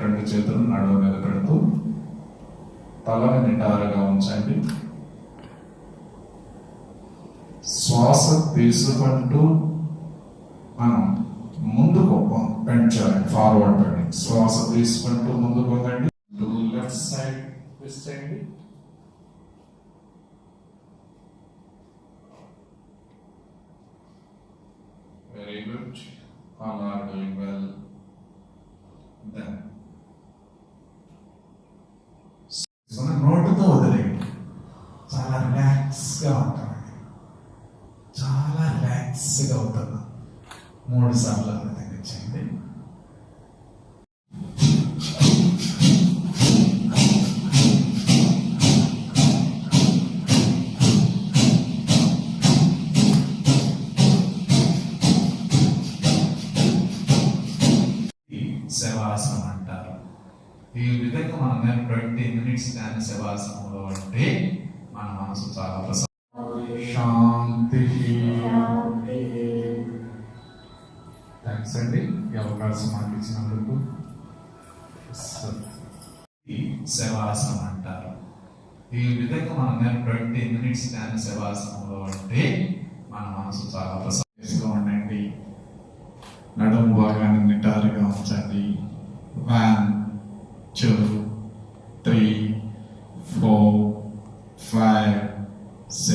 రెండు చేతులు నడుము మీద పెడుతూ తలని నిటారుగా ఉంచండి. శ్వాస తీసుకుంటూ మనం ముందుకు పెంచాలి ఫార్వర్డ్ పెండి శ్వాస తీసుకుంటూ ముందుకు వంగండి లెఫ్ట్ సైడ్ ట్విస్ట్ చేయండి very good all are doing well then మన నోటుతో వదిలేయండి. చాలా రిలాక్స్గా ఉంటామండి. చాలా రిలాక్స్గా అవుతున్నాం మూడు సార్లు విధంగా చేయండి శవాసనం అంటారు ఈ విధంగా మనం ట్వంటీ మినిట్స్ కానీ శవాసనంలో ఉంటే మన మనసు చాలా ప్రసన్న శాంతి. థ్యాంక్స్ అండి. ఈ అవకాశం మాకు ఇచ్చినందుకు. ఈ శవాసనం అంటారు ఈ విధంగా మనం ట్వంటీ మినిట్స్ కానీ శవాసనంలో ఉంటే మన మనసు చాలా ప్రసన్నగా ఉండండి. నడుము భాగాన్ని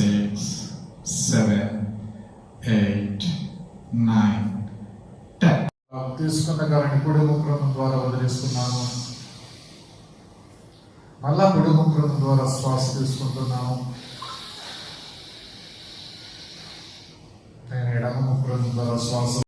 six, seven eight nine ten. తీసుకున్న కానీ కుడి ముక్రం ద్వారా వదిలేస్తున్నాను మళ్ళా కుడి ముక్రం ద్వారా శ్వాస తీసుకుంటున్నాను నేను ఎడమ ముక్రం ద్వారా శ్వాస